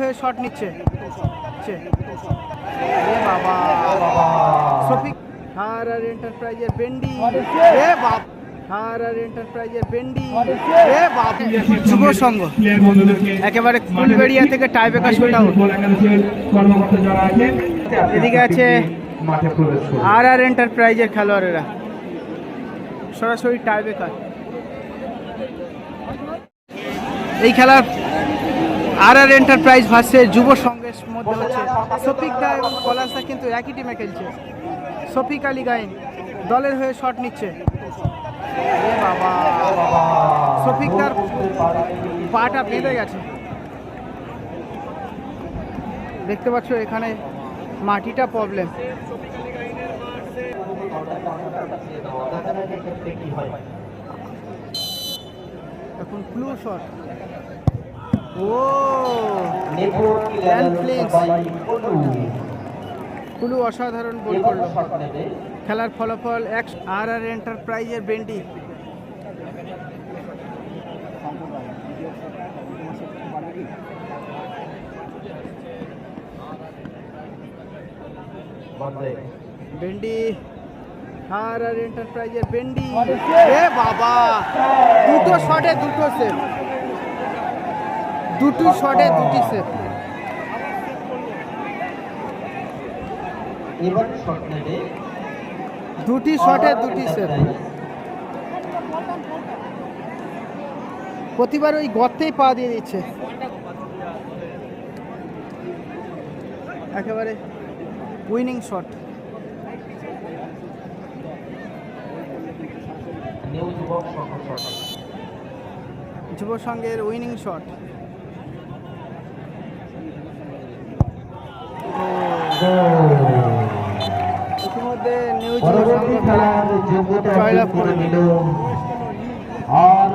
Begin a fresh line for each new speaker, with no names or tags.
হয়ে শট নিচ্ছে। বাবা সফিক হার আর এন্টারপ্রাইজের বেন্ডি এ বাপ হার আর এন্টারপ্রাইজের বেন্ডি এ বাপ। যুব সংঘ একেবারে ফুলবেড়িয়া থেকে টাইবেকার শুট এদিকে আছে আর আর এন্টারপ্রাইজের খেলোয়াড়েরা। সরাসরি টাইবেকার এই খেলার আর আর এন্টারপ্রাইজ ভার্সে যুব সংঘের মধ্যে হচ্ছে। শফিক দা এবং পলাশ দা কিন্তু একই টিমে খেলছে। শফিক আলী গাইন দলের হয়ে শট নিচ্ছে। শফিক দার পাটা বেঁধে গেছে। দেখতে পাচ্ছ এখানে মাটিটা প্রবলেম এখন ক্লু শট। কুলু অসাধারণ বল করল। খেলার ফলাফল এক আর আর এন্টারপ্রাইজের বেন্ডি। বেন্ডি আর আর এন্টারপ্রাইজের বেন্ডি। বাবা দুটো শটে দুটো সেভ দুটো শটে দুটি
নেবে।
দুটি শটে দুটি সেভ প্রতিবার ওই গর্তেই পা দিয়ে দিচ্ছে। একেবারে উইনিং শট যুব সংঘের উইনিং শট ইতিমধ্যে নিউ যুব
পরবর্তী খেলার যোগ্যতা করে নিল আর